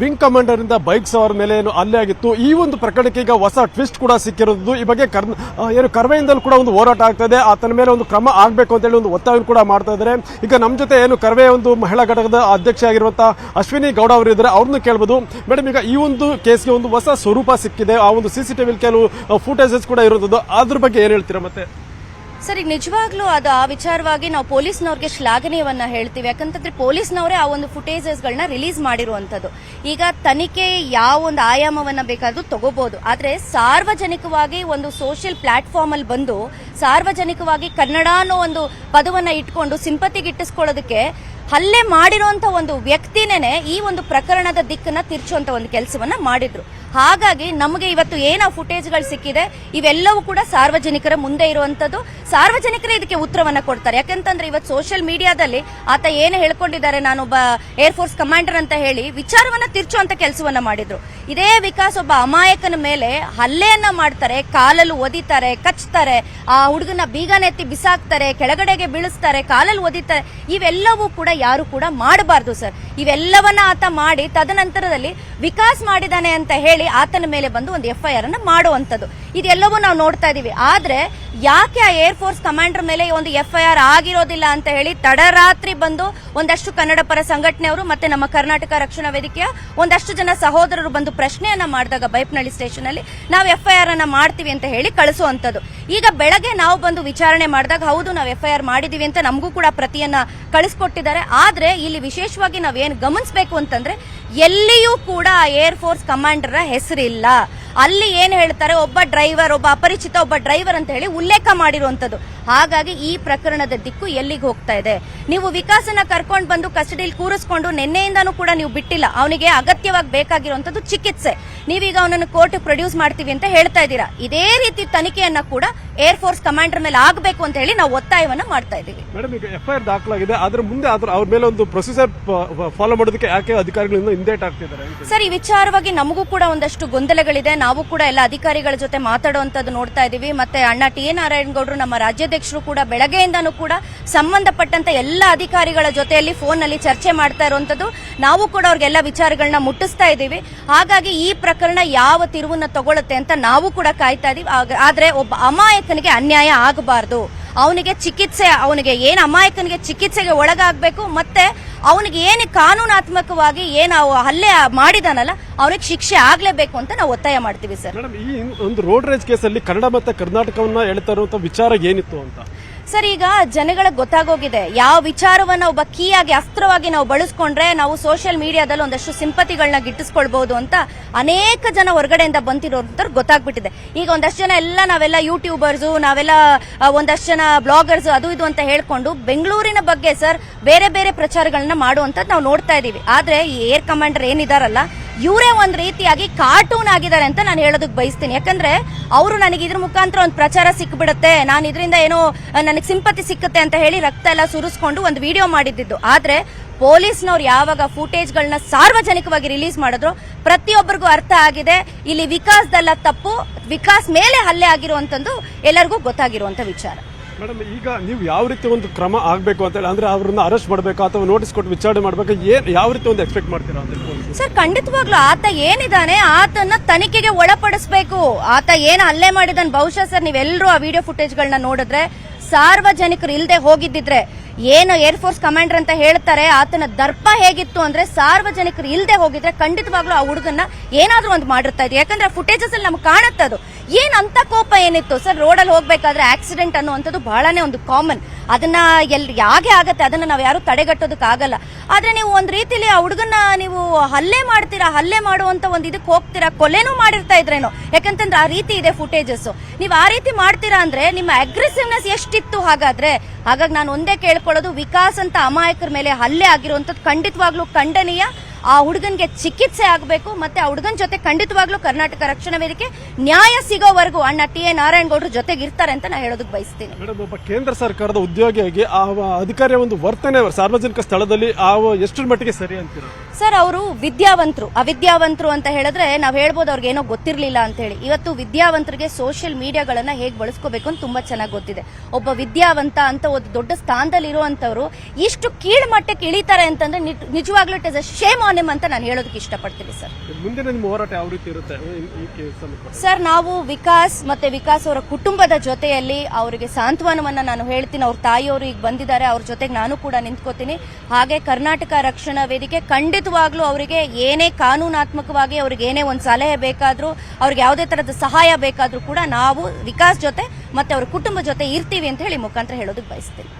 Wing commander ಇಂದ bike ಸವಾರ ಮೇಲೆ ಏನು ಅಲ್ಲೇ ಆಗಿತ್ತು. ಈ ಒಂದು ಪ್ರಕರಣಕ್ಕೆ ಈಗ ಹೊಸ ಟ್ವಿಸ್ಟ್ ಕೂಡ ಸಿಕ್ಕಿರೋದು. ಈ ಬಗ್ಗೆ ಕರ್ ಏನು ಕರ್ವೆಯಿಂದಲೂ ಕೂಡ ಒಂದು ಹೋರಾಟ ಆಗ್ತಾ ಆತನ ಮೇಲೆ ಒಂದು ಕ್ರಮ ಆಗಬೇಕು ಅಂತೇಳಿ ಒಂದು ಒತ್ತಾಯ ಕೂಡ ಮಾಡ್ತಾ ಇದ್ದಾರೆ. ಈಗ ನಮ್ಮ ಜೊತೆ ಏನು ಕರ್ವೆ ಒಂದು ಮಹಿಳಾ ಘಟಕದ ಅಧ್ಯಕ್ಷ ಆಗಿರುವಂತಹ ಅಶ್ವಿನಿ ಗೌಡ ಅವರು ಇದ್ದಾರೆ. ಅವ್ರನ್ನ ಕೇಳ್ಬೋದು. ಮೇಡಮ್, ಈಗ ಈ ಒಂದು ಕೇಸ್ಗೆ ಒಂದು ಹೊಸ ಸ್ವರೂಪ ಸಿಕ್ಕಿದೆ. ಆ ಒಂದು ಸಿ ಸಿ ಟಿವಿಲಿ ಕೆಲವು ಫುಟೇಜಸ್ ಕೂಡ ಇರೋದು ಅದ್ರ ಬಗ್ಗೆ ಏನು ಹೇಳ್ತೀರಾ ಮತ್ತೆ? ಸರ್, ಈಗ ನಿಜವಾಗ್ಲೂ ಅದು ಆ ವಿಚಾರವಾಗಿ ನಾವು ಪೊಲೀಸ್ನವ್ರಿಗೆ ಶ್ಲಾಘನೀಯವನ್ನ ಹೇಳ್ತೀವಿ. ಯಾಕಂತಂದ್ರೆ ಪೊಲೀಸ್ನವರೇ ಆ ಒಂದು ಫುಟೇಜಸ್ಗಳನ್ನ ರಿಲೀಸ್ ಮಾಡಿರುವಂತದ್ದು ಈಗ ತನಿಖೆ ಯಾವ ಒಂದು ಆಯಾಮವನ್ನ ಬೇಕಾದ್ರೂ ತಗೋಬಹುದು ಆದ್ರೆ ಸಾರ್ವಜನಿಕವಾಗಿ ಒಂದು ಸೋಷಿಯಲ್ ಪ್ಲಾಟ್ಫಾರ್ಮ್ ಅಲ್ಲಿ ಬಂದು ಸಾರ್ವಜನಿಕವಾಗಿ ಕನ್ನಡ ಅನ್ನೋ ಒಂದು ಪದವನ್ನ ಇಟ್ಕೊಂಡು ಸಿಂಪತಿಗಿಟ್ಟಿಸ್ಕೊಳ್ಳೋದಕ್ಕೆ ಹಲ್ಲೆ ಮಾಡಿರುವಂತ ಒಂದು ವ್ಯಕ್ತಿನೇನೆ ಈ ಒಂದು ಪ್ರಕರಣದ ದಿಕ್ಕನ್ನ ತಿರ್ಚುವಂತ ಒಂದು ಕೆಲಸವನ್ನ ಮಾಡಿದ್ರು. ಹಾಗಾಗಿ ನಮಗೆ ಇವತ್ತು ಏನ ಫುಟೇಜ್ಗಳು ಸಿಕ್ಕಿದೆ, ಇವೆಲ್ಲವೂ ಕೂಡ ಸಾರ್ವಜನಿಕರ ಮುಂದೆ ಇರುವಂತದ್ದು. ಸಾರ್ವಜನಿಕರೇ ಇದಕ್ಕೆ ಉತ್ತರವನ್ನ ಕೊಡ್ತಾರೆ. ಯಾಕಂತಂದ್ರೆ ಇವತ್ತು ಸೋಷಿಯಲ್ ಮೀಡಿಯಾದಲ್ಲಿ ಆತ ಏನು ಹೇಳ್ಕೊಂಡಿದ್ದಾರೆ, ನಾನೊಬ್ಬ ಏರ್ ಫೋರ್ಸ್ ಕಮಾಂಡರ್ ಅಂತ ಹೇಳಿ ವಿಚಾರವನ್ನ ತಿರ್ಚುವಂತ ಕೆಲಸವನ್ನ ಮಾಡಿದ್ರು. ಇದೇ ವಿಕಾಸ್ ಒಬ್ಬ ಅಮಾಯಕನ ಮೇಲೆ ಹಲ್ಲೆಯನ್ನ ಮಾಡ್ತಾರೆ, ಕಾಲಲ್ಲಿ ಒದಿತಾರೆ, ಕಚ್ತಾರೆ, ಆ ಹುಡುಗನ ಬೀಗನೆತ್ತಿ ಬಿಸಾಕ್ತಾರೆ, ಕೆಳಗಡೆಗೆ ಬೀಳಿಸ್ತಾರೆ, ಕಾಲಲ್ಲಿ ಒದಿತಾರೆ, ಇವೆಲ್ಲವೂ ಕೂಡ ಯಾರು ಕೂಡ ಮಾಡಬಾರ್ದು ಸರ್. ಇವೆಲ್ಲವನ್ನ ಆತ ಮಾಡಿ ತದನಂತರದಲ್ಲಿ ವಿಕಾಸ್ ಮಾಡಿದಾನೆ ಅಂತ ಹೇಳಿ ಆತನ ಮೇಲೆ ಬಂದು ಒಂದು ಎಫ್ ಐ ಆರ್ ಅನ್ನ ಮಾಡುವಂತದ್ದು ಇದೆಲ್ಲವೂ ನಾವು ನೋಡ್ತಾ ಇದೀವಿ. ಆದ್ರೆ ಯಾಕೆ ಆ ಏರ್ ಫೋರ್ಸ್ ಕಮಾಂಡರ್ ಮೇಲೆ ಒಂದು ಎಫ್ ಐ ಆರ್ ಆಗಿರೋದಿಲ್ಲ ಅಂತ ಹೇಳಿ ತಡರಾತ್ರಿ ಬಂದು ಒಂದಷ್ಟು ಕನ್ನಡ ಪರ ಸಂಘಟನೆಯವರು ಮತ್ತೆ ನಮ್ಮ ಕರ್ನಾಟಕ ರಕ್ಷಣಾ ವೇದಿಕೆಯ ಒಂದಷ್ಟು ಜನ ಸಹೋದರರು ಬಂದು ಪ್ರಶ್ನೆಯನ್ನ ಮಾಡಿದಾಗ ಬೈಪ್ನಳ್ಳಿ ಸ್ಟೇಷನ್ ಅಲ್ಲಿ ನಾವು ಎಫ್ ಐ ಆರ್ ಅನ್ನ ಮಾಡ್ತೀವಿ ಅಂತ ಹೇಳಿ ಕಳಿಸುವಂತದ್ದು ಈಗ ಬೆಳಗ್ಗೆ ನಾವು ಬಂದು ವಿಚಾರಣೆ ಮಾಡಿದಾಗ ಹೌದು, ನಾವು ಎಫ್ ಐ ಆರ್ ಮಾಡಿದೀವಿ ಅಂತ ನಮಗೂ ಕೂಡ ಪ್ರತಿಯನ್ನ ಕಳಿಸ್ಕೊಟ್ಟಿದ್ದಾರೆ. ಆದ್ರೆ ಇಲ್ಲಿ ವಿಶೇಷವಾಗಿ ನಾವೇನು ಗಮನಿಸಬೇಕು ಅಂತಂದ್ರೆ ಎಲ್ಲಿಯೂ ಕೂಡ ಏರ್ ಫೋರ್ಸ್ ಕಮಾಂಡರ್ ಹೆಸರಿಲ್ಲ. ಅಲ್ಲಿ ಏನು ಹೇಳ್ತಾರೆ? ಒಬ್ಬ ಡ್ರೈವರ್ ಒಬ್ಬ ಅಪರಿಚಿತ ಒಬ್ಬ ಡ್ರೈವರ್ ಅಂತ ಹೇಳಿ ಉಲ್ಲೇಖ ಮಾಡಿರುವಂತದ್ದು ಹಾಗಾಗಿ ಈ ಪ್ರಕರಣದ ದಿಕ್ಕು ಎಲ್ಲಿಗೆ ಹೋಗ್ತಾ ಇದೆ? ನೀವು ವಿಕಾಸನ ಕರ್ಕೊಂಡು ಬಂದು ಕಸ್ಟಡಿಯಲ್ಲಿ ಕೂರಿಸ್ಕೊಂಡು ನಿನ್ನೆಯಿಂದನೂ ಕೂಡ ನೀವು ಬಿಟ್ಟಿಲ್ಲ. ಅವನಿಗೆ ಅಗತ್ಯವಾಗಿ ಬೇಕಾಗಿರುವಂತದ್ದು ಚಿಕಿತ್ಸೆ. ನೀವೀಗ ಅವನನ್ನು ಕೋರ್ಟ್ ಪ್ರೊಡ್ಯೂಸ್ ಮಾಡ್ತೀವಿ ಅಂತ ಹೇಳ್ತಾ ಇದ್ದೀರಾ? ಇದೇ ರೀತಿ ತನಿಖೆಯನ್ನ ಕೂಡ ಏರ್ ಫೋರ್ಸ್ ಕಮಾಂಡರ್ ಮೇಲೆ ಆಗಬೇಕು ಅಂತ ಹೇಳಿ ನಾವು ಒತ್ತಾಯವನ್ನ ಮಾಡ್ತಾ ಇದ್ದೀವಿ. ಮೇಡಮ್ ಈಗ ಎಫ್ಐಆರ್ ಆರ್ ದಾಖಲಾಗಿದೆ. ಅದ್ರ ಮುಂದೆ ಅವ್ರ ಮೇಲೆ ಒಂದು ಪ್ರೊಸೀಜರ್ ಫಾಲೋ ಮಾಡೋದಕ್ಕೆ ಯಾಕೆ ಅಧಿಕಾರಿಗಳಿಂದ ಹಿಂದೇಟ್ ಆಗ್ತಿದ್ದಾರೆ? ಸರ್ ಈ ವಿಚಾರವಾಗಿ ನಮಗೂ ಕೂಡ ಒಂದಷ್ಟು ಗೊಂದಲಗಳಿದೆ. ನಾವು ಕೂಡ ಎಲ್ಲ ಅಧಿಕಾರಿಗಳ ಜೊತೆ ಮಾತಾಡುವಂತದ್ದು ನೋಡ್ತಾ ಇದೀವಿ. ಮತ್ತೆ ಅಣ್ಣ ಟಿ ಎ ನಾರಾಯಣಗೌಡರು ನಮ್ಮ ರಾಜ್ಯಾಧ್ಯಕ್ಷರು ಕೂಡ ಬೆಳಗ್ಗೆಯಿಂದನೂ ಕೂಡ ಸಂಬಂಧಪಟ್ಟಂತ ಎಲ್ಲ ಅಧಿಕಾರಿಗಳ ಜೊತೆಯಲ್ಲಿ ಫೋನ್ನಲ್ಲಿ ಚರ್ಚೆ ಮಾಡ್ತಾ ಇರುವಂತದ್ದು ನಾವು ಕೂಡ ಅವ್ರಿಗೆಲ್ಲ ವಿಚಾರಗಳನ್ನ ಮುಟ್ಟಿಸ್ತಾ ಇದ್ದೀವಿ ಹಾಗಾಗಿ ಈ ಪ್ರಕರಣ ಯಾವ ತಿರುವನ್ನ ತಗೊಳುತ್ತೆ ಅಂತ ನಾವು ಕೂಡ ಕಾಯ್ತಾ ಇದೀವಿ. ಆದ್ರೆ ಒಬ್ಬ ಅಮಾಯಕನಿಗೆ ಅನ್ಯಾಯ ಆಗಬಾರ್ದು. ಅವನಿಗೆ ಚಿಕಿತ್ಸೆ, ಅವನಿಗೆ ಏನು ಅಮಾಯಕನಿಗೆ ಚಿಕಿತ್ಸೆಗೆ ಒಳಗಾಗಬೇಕು, ಮತ್ತೆ ಅವನಿಗೆ ಏನು ಕಾನೂನಾತ್ಮಕವಾಗಿ ಏನು ಹಲ್ಲೆ ಮಾಡಿದಾನಲ್ಲ, ಅವನಿಗೆ ಶಿಕ್ಷೆ ಆಗಲೇಬೇಕು ಅಂತ ನಾವು ಒತ್ತಾಯ ಮಾಡ್ತೀವಿ ಸರ್. ಈ ಒಂದು ರೋಡ್ ರೇಜ್ ಕೇಸಲ್ಲಿ ಕನ್ನಡ ಮತ್ತು ಕರ್ನಾಟಕವನ್ನ ಹೇಳ್ತಾ ಇರುವಂತ ವಿಚಾರ ಏನಿತ್ತು ಅಂತ? ಸರ್, ಈಗ ಜನಗಳಿಗೆ ಗೊತ್ತಾಗೋಗಿದೆ. ಯಾವ ವಿಚಾರವನ್ನು ಒಬ್ಬ ಕೀಯಾಗಿ, ಅಸ್ತ್ರವಾಗಿ ನಾವು ಬಳಸ್ಕೊಂಡ್ರೆ ನಾವು ಸೋಷಿಯಲ್ ಮೀಡಿಯಾದಲ್ಲಿ ಒಂದಷ್ಟು ಸಿಂಪತಿಗಳನ್ನ ಗಿಟ್ಟಿಸ್ಕೊಳ್ಬಹುದು ಅಂತ ಅನೇಕ ಜನ ಹೊರಗಡೆಯಿಂದ ಬಂತಿರೋಂಥವ್ರು ಗೊತ್ತಾಗ್ಬಿಟ್ಟಿದೆ. ಈಗ ಒಂದಷ್ಟು ಜನ ಎಲ್ಲ ನಾವೆಲ್ಲ ಯೂಟ್ಯೂಬರ್ಸು ನಾವೆಲ್ಲ ಒಂದಷ್ಟು ಜನ ಬ್ಲಾಗರ್ಸ್ ಅದು ಇದು ಅಂತ ಹೇಳ್ಕೊಂಡು ಬೆಂಗಳೂರಿನ ಬಗ್ಗೆ ಸರ್ ಬೇರೆ ಬೇರೆ ಪ್ರಚಾರಗಳನ್ನ ಮಾಡುವಂಥದ್ದು ನಾವು ನೋಡ್ತಾ ಇದೀವಿ. ಆದ್ರೆ ಈ ಏರ್ ಕಮಾಂಡರ್ ಏನಿದಾರಲ್ಲ ಇವರೇ ಒಂದು ರೀತಿಯಾಗಿ ಕಾರ್ಟೂನ್ ಆಗಿದ್ದಾರೆ ಅಂತ ನಾನು ಹೇಳೋದಕ್ಕೆ ಬಯಸ್ತೀನಿ. ಯಾಕಂದ್ರೆ ಅವರು ನನಗೆ ಇದ್ರ ಮುಖಾಂತರ ಒಂದು ಪ್ರಚಾರ ಸಿಕ್ಬಿಡುತ್ತೆ. ನಾನು ಇದರಿಂದ ಏನೋ ನನಗೆ ಸಿಂಪತಿ ಸಿಕ್ಕುತ್ತೆ ಅಂತ ಹೇಳಿ ರಕ್ತ ಎಲ್ಲ ಸುರಿಸ್ಕೊಂಡು ಒಂದು ವಿಡಿಯೋ ಮಾಡಿದ್ದು ಆದ್ರೆ ಪೊಲೀಸ್ನವ್ರು ಯಾವಾಗ ಫುಟೇಜ್ಗಳನ್ನ ಸಾರ್ವಜನಿಕವಾಗಿ ರಿಲೀಸ್ ಮಾಡಿದ್ರು, ಪ್ರತಿಯೊಬ್ಬರಿಗೂ ಅರ್ಥ ಆಗಿದೆ. ಇಲ್ಲಿ ವಿಕಾಸದಲ್ಲ ತಪ್ಪು, ವಿಕಾಸ್ ಮೇಲೆ ಹಲ್ಲೆ ಆಗಿರುವಂತದ್ದು ಎಲ್ಲರಿಗೂ ಗೊತ್ತಾಗಿರುವಂತ ವಿಚಾರ. ಮೇಡಮ್, ಈಗ ನೀವು ಯಾವ ರೀತಿ ಒಂದು ಕ್ರಮ ಆಗಬೇಕು ಅಂತ ಹೇಳಿ, ಅಂದ್ರೆ ಅವ್ರನ್ನ ಅರೆಸ್ಟ್ ಮಾಡಬೇಕು ಅಥವಾ ನೋಟಿಸ್ ಕೊಟ್ಟು ವಿಚಾರಣೆ ಮಾಡಬೇಕು, ಏನ್ ಯಾವ ರೀತಿ ಒಂದು ಎಕ್ಸ್ಪೆಕ್ಟ್ ಮಾಡ್ತೀರಾ ಅಂತ ಸರ್, ಖಂಡಿತವಾಗ್ಲೂ ಆತ ಏನಿದ್ದಾನೆ ಆತನ ತನಿಖೆಗೆ ಒಳಪಡಿಸಬೇಕು. ಆತ ಏನ್ ಅಲ್ಲೇ ಮಾಡಿದಾನೆ, ಬಹುಶಃ ಸರ್ ನೀವೆಲ್ಲರೂ ಆ ವಿಡಿಯೋ ಫುಟೇಜ್ಗಳನ್ನ ನೋಡಿದ್ರೆ ಸಾರ್ವಜನಿಕರು ಇಲ್ಲದೆ ಹೋಗಿದ್ದಿದ್ರೆ. ಏನು ಏರ್ ಫೋರ್ಸ್ ಕಮಾಂಡರ್ ಅಂತ ಹೇಳ್ತಾರೆ, ಆತನ ದರ್ಪ ಹೇಗಿತ್ತು ಅಂದ್ರೆ ಸಾರ್ವಜನಿಕರು ಇಲ್ಲದೆ ಹೋಗಿದ್ರೆ ಖಂಡಿತವಾಗ್ಲೂ ಆ ಹುಡುಗನ್ನ ಏನಾದ್ರೂ ಒಂದು ಮಾಡಿರ್ತಾ ಇದ್ರು. ಯಾಕಂದ್ರೆ ಫುಟೇಜಸ್ ಅಲ್ಲಿ ನಮ್ಗೆ ಕಾಣುತ್ತದು ಏನ್ ಅಂತ ಕೋಪ ಏನಿತ್ತು? ಸರ್ ರೋಡಲ್ಲಿ ಹೋಗ್ಬೇಕಾದ್ರೆ ಆಕ್ಸಿಡೆಂಟ್ ಅನ್ನುವಂಥದ್ದು ಬಹಳನೇ ಒಂದು ಕಾಮನ್ ಅದನ್ನ ಎಲ್ ಯಾಕೆ ಆಗತ್ತೆ? ಅದನ್ನ ನಾವು ಯಾರು ತಡೆಗಟ್ಟೋದಕ್ಕೆ ಆಗಲ್ಲ. ಆದ್ರೆ ನೀವು ಒಂದ್ ರೀತಿಲಿ ಆ ಹುಡುಗನ್ನ ನೀವು ಹಲ್ಲೆ ಮಾಡ್ತೀರಾ, ಹಲ್ಲೆ ಮಾಡುವಂತ ಒಂದ್ ಇದಕ್ಕೆ ಹೋಗ್ತೀರಾ, ಕೊಲೆನೂ ಮಾಡಿರ್ತಾ ಇದ್ರೇನೋ? ಯಾಕಂತಂದ್ರೆ ಆ ರೀತಿ ಇದೆ ಫುಟೇಜಸ್ ನೀವು ಆ ರೀತಿ ಮಾಡ್ತೀರಾ ಅಂದ್ರೆ ನಿಮ್ಮ ಅಗ್ರೆಸಿವ್ನೆಸ್ ಎಷ್ಟಿತ್ತು ಹಾಗಾದ್ರೆ? ಹಾಗಾಗಿ ನಾನು ಒಂದೇ ಕೇಳ್ಕೊಳ್ಳೋದು, ವಿಕಾಸ್ ಅಂತ ಅಮಾಯಕರ ಮೇಲೆ ಹಲ್ಲೆ ಆಗಿರುವಂತದ್ದು ಖಂಡಿತವಾಗ್ಲೂ ಖಂಡನೀಯ. ಆ ಹುಡುಗನ್ಗೆ ಚಿಕಿತ್ಸೆ ಆಗಬೇಕು ಮತ್ತೆ ಆ ಹುಡುಗನ ಜೊತೆ ಖಂಡಿತವಾಗ್ಲೂ ಕರ್ನಾಟಕ ರಕ್ಷಣಾ ವೇದಿಕೆ ನ್ಯಾಯ ಸಿಗೋವರೆಗೂ ಅಣ್ಣ ಟಿ ಎ ನಾರಾಯಣಗೌಡರು ಜೊತೆಗೆ ಇರ್ತಾರೆ ಅಂತ ನಾನು ಹೇಳೋದಕ್ಕೆ ಬಯಸ್ತೀನಿ. ಮೇಡಮ್ ಒಬ್ಬ ಕೇಂದ್ರ ಸರ್ಕಾರದ ಉದ್ಯೋಗಿಯಾಗಿ ಆ ಅಧಿಕಾರಿಯ ಒಂದು ವರ್ತನೆ ಸಾರ್ವಜನಿಕ ಸ್ಥಳದಲ್ಲಿ ಆ ಎಷ್ಟರ ಮಟ್ಟಿಗೆ ಸರಿ ಅಂತೀರ? ಸರ್ ಅವರು ವಿದ್ಯಾವಂತರು ಅವಿದ್ಯಾವಂತರು ಅಂತ ಹೇಳಿದ್ರೆ ನಾವು ಹೇಳ್ಬೋದು ಅವ್ರಿಗೆ ಏನೋ ಗೊತ್ತಿರಲಿಲ್ಲ ಅಂತ ಹೇಳಿ. ಇವತ್ತು ವಿದ್ಯಾವಂತರಿಗೆ ಸೋಷಿಯಲ್ ಮೀಡಿಯಾಗಳನ್ನ ಹೇಗೆ ಬಳಸ್ಕೋಬೇಕು ಅಂತ ತುಂಬಾ ಚೆನ್ನಾಗಿ ಗೊತ್ತಿದೆ. ಒಬ್ಬ ವಿದ್ಯಾವಂತ ಅಂತ ಒಂದು ದೊಡ್ಡ ಸ್ಥಾನದಲ್ಲಿ ಇರುವಂತವ್ರು ಇಷ್ಟು ಕೀಳ್ ಮಟ್ಟಕ್ಕೆ ಇಳಿತಾರೆ ಅಂತಂದ್ರೆ ನಿಜ- ನಿಜವಾಗ್ಲೂ ಇಟ್ ಇಸ್ ಅ ಶೇಮ್ ಅಪಾನೆಮ್ ಅಂತ ನಾನು ಹೇಳೋದಕ್ಕೆ ಇಷ್ಟಪಡ್ತೀನಿ ಸರ್. ಮುಂದಿನ ನಿಮ್ಮ ಹೋರಾಟ ಯಾವ ರೀತಿ ಇರುತ್ತೆ? ಸರ್ ನಾವು ವಿಕಾಸ್ ಮತ್ತೆ ವಿಕಾಸ್ ಅವರ ಕುಟುಂಬದ ಜೊತೆಯಲ್ಲಿ ಅವರಿಗೆ ಸಾಂತ್ವನವನ್ನ ನಾನು ಹೇಳ್ತೀನಿ. ಅವ್ರ ತಾಯಿಯವರು ಈಗ ಬಂದಿದ್ದಾರೆ ಅವ್ರ ಜೊತೆಗೆ ನಾನು ಕೂಡ ನಿಂತ್ಕೋತೀನಿ. ಹಾಗೆ ಕರ್ನಾಟಕ ರಕ್ಷಣಾ ವೇದಿಕೆ ಖಂಡಿತವಾಗ್ಲೂ ಅವರಿಗೆ ಏನೇ ಕಾನೂನಾತ್ಮಕವಾಗಿ ಅವ್ರಿಗೆ ಏನೇ ಒಂದು ಸಲಹೆ ಬೇಕಾದ್ರೂ ಅವ್ರಿಗೆ ಯಾವುದೇ ತರದ ಸಹಾಯ ಬೇಕಾದ್ರೂ ಕೂಡ ನಾವು ವಿಕಾಸ್ ಜೊತೆ ಮತ್ತೆ ಅವ್ರ ಕುಟುಂಬ ಜೊತೆ ಇರ್ತೀವಿ ಅಂತ ಹೇಳಿ ಮುಖಾಂತರ ಹೇಳೋದಕ್ಕೆ ಬಯಸ್ತೀನಿ.